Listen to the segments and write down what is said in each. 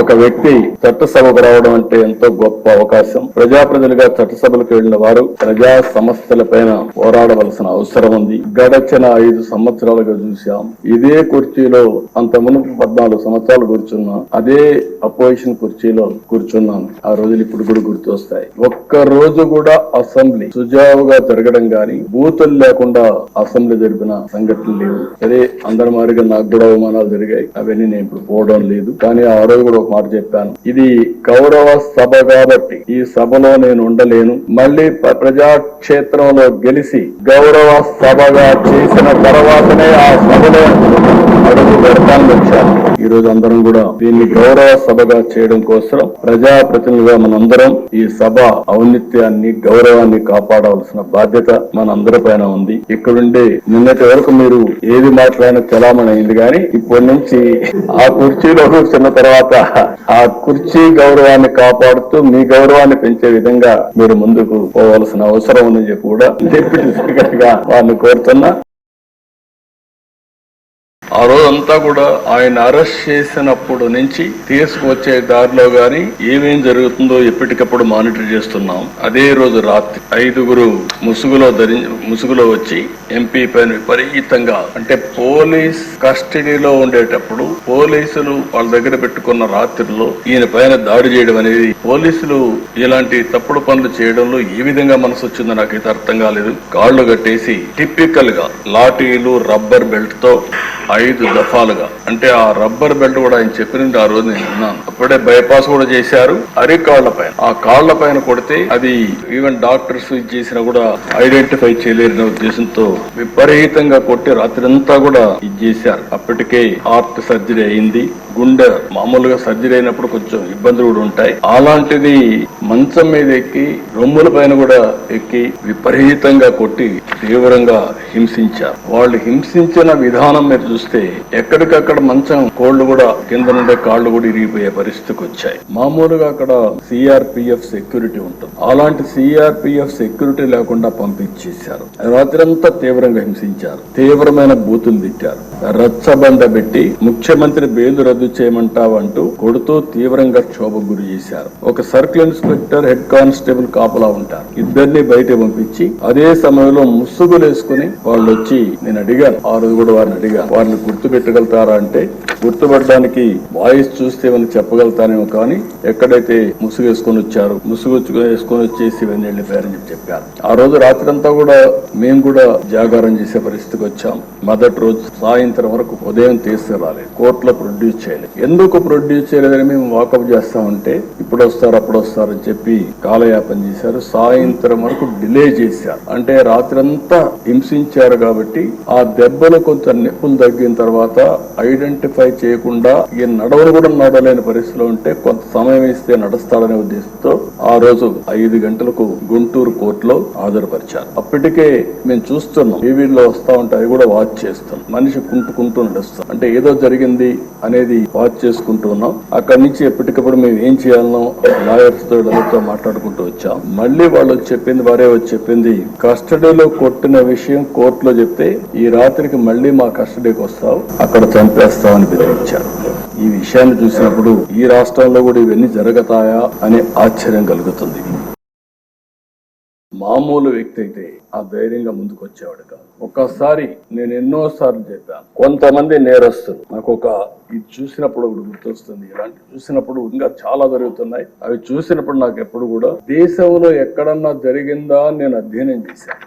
ఒక వ్యక్తి చట్టసభకు రావడం అంటే ఎంతో గొప్ప అవకాశం. ప్రజాప్రతినిధులుగా చట్టసభలకు వెళ్ళిన వారు ప్రజా సమస్యల పైన పోరాడవలసిన అవసరం ఉంది. గడచిన ఐదు సంవత్సరాలుగా చూశాం. ఇదే కుర్చీలో అంత మునుపు పద్నాలుగు సంవత్సరాలు కూర్చున్నా అదే అపోజిషన్ కుర్చీలో కూర్చున్నాను ఆ రోజులు ఇప్పుడు కూడా గుర్తొస్తాయి. ఒక్క రోజు కూడా అసెంబ్లీ సుజావుగా జరగడం గాని బూతులు లేకుండా అసెంబ్లీ జరిపిన సంఘటనలు లేవు. అదే అందరి మాదిరిగా నాకు కూడా అవమానాలు జరిగాయి. అవన్నీ నేను ఇప్పుడు పోవడం లేదు. కానీ ఆ రోజు కూడా మాట చెప్పాను. ఇది గౌరవ సభ కాబట్టి ఈ సభలో నేను ఉండలేను. మళ్ళీ ప్రజాక్షేత్రంలో గెలిచి గౌరవ సభగా చేసిన తర్వాతనే రోజు అందరం కూడా దీన్ని గౌరవ సభగా చేయడం కోసం ప్రజాప్రతినిధులుగా మనందరం ఈ సభ ఔన్నిత్యాన్ని గౌరవాన్ని కాపాడవలసిన బాధ్యత మనందరి పైన ఉంది. ఇక్కడుండే నిన్నటి వరకు మీరు ఏది మాట్లాడినా చలామణి అయింది కానీ ఇప్పటి నుంచి ఆ కుర్చీలో కూర్చున్న తర్వాత ఆ కుర్చీ గౌరవాన్ని కాపాడుతూ మీ గౌరవాన్ని పెంచే విధంగా మీరు ముందుకు పోవలసిన అవసరం ఉందని చెప్పి కూడా డిప్యూటీ స్పీకర్గా వారిని కోరుతున్నా. ఆ రోజంతా కూడా ఆయన అరెస్ట్ చేసినప్పుడు నుంచి తీసుకువచ్చే దారిలో గాని ఏమేం జరుగుతుందో ఎప్పటికప్పుడు మానిటర్ చేస్తున్నాం. అదే రోజు రాత్రి ఐదుగురు ముసుగులో ధరి ముసుగులో వచ్చి ఎంపీ పైన విపరీతంగా అంటే పోలీస్ కస్టడీలో ఉండేటప్పుడు పోలీసులు వాళ్ళ దగ్గర పెట్టుకున్న రాత్రిలో ఈయన పైన దాడి చేయడం అనేది పోలీసులు ఇలాంటి తప్పుడు పనులు చేయడంలో ఏ విధంగా మనసు వచ్చిందో నాకైతే అర్థం కాలేదు. కాళ్ళు కట్టేసి టిపికల్గా లాఠీలు రబ్బర్ బెల్ట్తో ఐదు దఫాలుగా. అంటే ఆ రబ్బర్ బెల్ట్ కూడా ఆయన చెప్పినట్టు ఆ రోజు నేను విన్నాను. అప్పుడే బైపాస్ కూడా చేశారు అరికాళ్ళ పైన. ఆ కాళ్ళ పైన కొడితే అది ఈవెన్ డాక్టర్స్ ఇది చేసినా కూడా ఐడెంటిఫై చేయలేని ఉద్దేశంతో విపరీతంగా కొట్టి రాత్రంతా కూడా ఇది చేశారు. అప్పటికే హార్ట్ సర్జరీ అయింది. గుండె మామూలుగా సర్జరీ అయినప్పుడు కొంచెం ఇబ్బందులు కూడా ఉంటాయి. అలాంటిది మంచం మీద ఎక్కి రొమ్ముల పైన కూడా ఎక్కి విపరీతంగా కొట్టి తీవ్రంగా హింసించారు. వాళ్ళు హింసించిన విధానం మీరు చూస్తే ఎక్కడికక్కడ మంచం కోళ్ళు కూడా కింద నుండే కాళ్ళు కూడా ఇరిగిపోయే పరిస్థితికి వచ్చాయి. మామూలుగా అక్కడ సిఆర్పిఎఫ్ సెక్యూరిటీ ఉంటుంది. అలాంటి సిఆర్పిఎఫ్ సెక్యూరిటీ లేకుండా పంపించేశారు. రాత్రంతా తీవ్రంగా హింసించారు. తీవ్రమైన బూతులు తిట్టారు. రచ్చబండ పెట్టి ముఖ్యమంత్రి బెయిల్ రద్దు చేయమంటావంటూ కొడుతూ తీవ్రంగా క్షోభకు గురి చేశారు. ఒక సర్కిల్ ఇన్స్పెక్టర్ హెడ్ కానిస్టేబుల్ కాపలా ఉంటారు. ఇద్దరిని బయట పంపించి అదే సమయంలో ముసుగులు వేసుకుని వాళ్ళు వచ్చి నేను అడిగాను. ఆ రోజు కూడా వారిని అడిగాను. వారిని గుర్తు పెట్టగలుగుతారా అంటే గుర్తుపడడానికి వాయిస్ చూస్తే ఏమైనా చెప్పగలుగుతానేమో కానీ ఎక్కడైతే ముసుగు వేసుకొని వచ్చారు ముసుగు వేసుకొని వచ్చేసి ఇవన్నీ వెళ్ళిపోయారని చెప్పి చెప్పారు. ఆ రోజు రాత్రి అంతా కూడా మేము కూడా జాగారం చేసే పరిస్థితికి వచ్చాం. మొదటి రోజు సాయంత్రం వరకు ఉదయం తీసుకురాలేదు కోర్టులో ప్రొడ్యూస్ చేయలేదు ఎందుకు ప్రొడ్యూస్ చేయలేదని మేము వాకప్ చేస్తామంటే ఇప్పుడు వస్తారు అప్పుడు వస్తారు అని చెప్పి కాలయాపన చేశారు. సాయంత్రం వరకు డిలే చేశారు. అంటే రాత్రి అంతా హింసించారు కాబట్టి ఆ దెబ్బలు కొంచెం నొప్పులు తగ్గిన తర్వాత ఐడెంటిఫై చేయకుండా ఈ నడవలు కూడా నడవలేని పరిస్థితిలో ఉంటే కొంత సమయం ఇస్తే నడుస్తాడనే ఉద్దేశంతో ఆ రోజు ఐదు గంటలకు గుంటూరు కోర్టులో హాజరుపరిచారు. అప్పటికే మేము చూస్తున్నాం టీవీలో వస్తా ఉంటే కూడా వాచ్ చేస్తాం మనిషి కుంటుకుంటూ నడుస్తాం అంటే ఏదో జరిగింది అనేది వాచ్ చేసుకుంటూ ఉన్నాం. అక్కడి నుంచి ఎప్పటికప్పుడు మేము ఏం చేయాలనో లాయర్స్తో మాట్లాడుకుంటూ వచ్చాం. మళ్ళీ వాళ్ళు చెప్పింది వారే వచ్చి చెప్పింది. కస్టడీలో కొట్టిన విషయం కోర్టులో చెప్తే ఈ రాత్రికి మళ్ళీ మా కస్టడీకి వస్తావు అక్కడ చంపేస్తామని బెదిరించారు. ఈ విషయాన్ని చూసినప్పుడు ఈ రాష్ట్రంలో కూడా ఇవన్నీ జరుగుతాయా అనే ఆశ్చర్యం కలుగుతుంది. మామూలు వ్యక్తి అయితే ఆ ధైర్యంగా ముందుకు వచ్చేవాడు కాదు. ఒక్కసారి నేను ఎన్నో సార్లు చెప్పాను కొంతమంది నేరస్తులు. నాకు ఒక ఇది చూసినప్పుడు ఒకటి గుర్తొస్తుంది ఇలాంటి చూసినప్పుడు ఇంకా చాలా జరుగుతున్నాయి. అవి చూసినప్పుడు నాకు ఎప్పుడు కూడా దేశంలో ఎక్కడన్నా జరిగిందా నేను అధ్యయనం చేశాను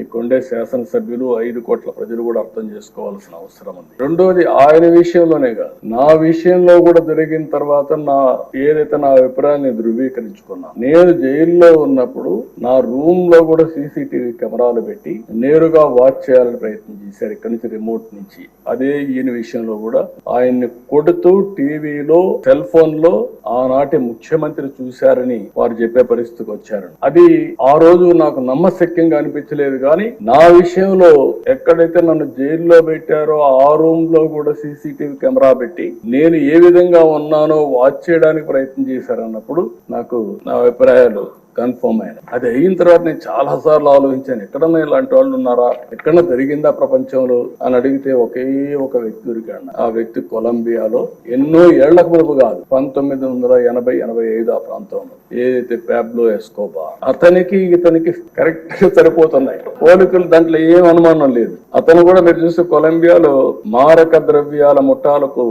ఈ కొండే శాసనసభ్యులు ఐదు కోట్ల ప్రజలు కూడా అర్థం చేసుకోవాల్సిన అవసరం ఉంది. రెండోది ఆయన విషయంలోనే కాదు. నా విషయంలో కూడా జరిగిన తర్వాత నా ఏదైతే నా అభిప్రాయాన్ని ధృవీకరించుకున్నా నేను జైల్లో ఉన్నప్పుడు నా రూమ్లో కూడా సీసీటీవీ కెమెరాలు పెట్టి నేరుగా వాచ్ చేయాలని ప్రయత్నం చేశారు ఇక్కడి నుంచి రిమోట్ నుంచి. అదే ఈయన విషయంలో కూడా ఆయన్ని కొడుతూ టీవీలో సెల్ ఫోన్లో ఆనాటి ముఖ్యమంత్రి చూశారని వారు చెప్పే పరిస్థితికి వచ్చారు. అది ఆ రోజు నాకు నమ్మశక్యంగా అనిపించలేదు కానీ నా విషయంలో ఎక్కడైతే నన్ను జైల్లో పెట్టారో ఆ రూమ్లో కూడా సీసీటీవీ కెమెరా పెట్టి నేను ఏ విధంగా ఉన్నానో వాచ్ చేయడానికి ప్రయత్నం చేశారన్నప్పుడు నాకు నా అభిప్రాయాలు కన్ఫర్మ్ అయిన. అది అయిన తర్వాత నేను చాలా సార్లు ఆలోచించాను ఎక్కడన్నా ఇలాంటి వాళ్ళు ఉన్నారా? ఎక్కడన్నా జరిగిందా ప్రపంచంలో? అని అడిగితే ఒకే ఒక వ్యక్తి దొరికాడు. ఆ వ్యక్తి కొలంబియాలో ఎన్నో ఏళ్ళకు మునుపు కాదు పంతొమ్మిది వందల ఎనభై ఎనభై ఐదు ఆ ప్రాంతంలో. ఏదైతే ప్యాబ్లో ఎస్కోబా అతనికి ఇతనికి కరెక్ట్గా సరిపోతున్నాయి. పోలికలు దాంట్లో ఏం అనుమానం లేదు. అతను కూడా మీరు చూస్తే కొలంబియాలో మారక ద్రవ్యాల ముఠాలకు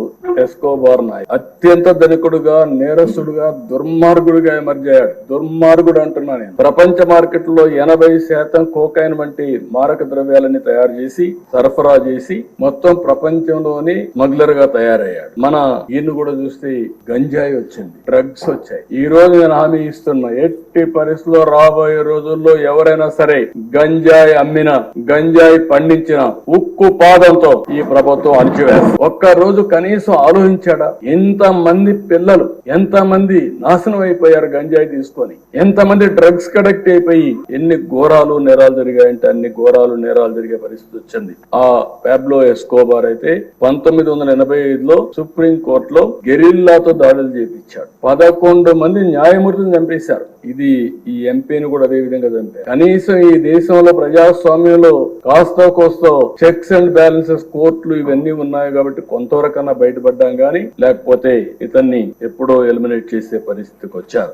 ఎస్కోబార్ నాయ్ అత్యంత ధనికుడుగా నేరస్తుడుగా దుర్మార్గుడిగా ఎమర్జ్ అయ్యాడు. దుర్మార్గుడు అంటున్నా నేను. ప్రపంచ మార్కెట్లో ఎనభై శాతం కోకైన్ వంటి మారక ద్రవ్యాలని తయారు చేసి సరఫరా చేసి మొత్తం ప్రపంచంలోని స్మగ్లర్గా తయారయ్యాడు. మన ఈయన కూడా చూస్తే గంజాయి వచ్చింది డ్రగ్స్ వచ్చాయి. ఈ రోజు నేను హామీ ఇస్తున్నా ఎట్టి పరిస్థితుల్లో రాబోయే రోజుల్లో ఎవరైనా సరే గంజాయి అమ్మిన గంజాయి పండించిన ఉక్కు పాదంతో ఈ ప్రభుత్వం అణిచివేస్తుంది. ఒక్క రోజు కనీసం ఆలోచించాడా? ఎంత మంది పిల్లలు ఎంత మంది నాశనం అయిపోయారు గంజాయి తీసుకొని? ఎంత మంది డ్రగ్స్ కడెక్ట్ అయిపోయి ఎన్ని ఘోరాలు నేరాలు జరిగాయంటే అన్ని ఘోరాలు నేరాలు జరిగే పరిస్థితి వచ్చింది. ఆ ప్యాబ్లో ఎస్కోబార్ అయితే పంతొమ్మిది వందల ఎనభై ఐదులో సుప్రీం కోర్టులో గెరిల్లాతో దాడులు చేపించాడు. పదకొండు మంది న్యాయమూర్తిని చంపేశారు. ఇది ఈ ఎంపీని కూడా అదే విధంగా చంపారు. కనీసం ఈ దేశంలో ప్రజాస్వామ్యంలో కాస్తో కోస్తో చెక్స్ అండ్ బ్యాలెన్సెస్ కోర్టులు ఇవన్నీ ఉన్నాయి కాబట్టి కొంతవరకన్నా బయటపడ్డాం కానీ లేకపోతే ఇతన్ని ఎప్పుడో ఎలిమినేట్ చేసే పరిస్థితికి వచ్చారు.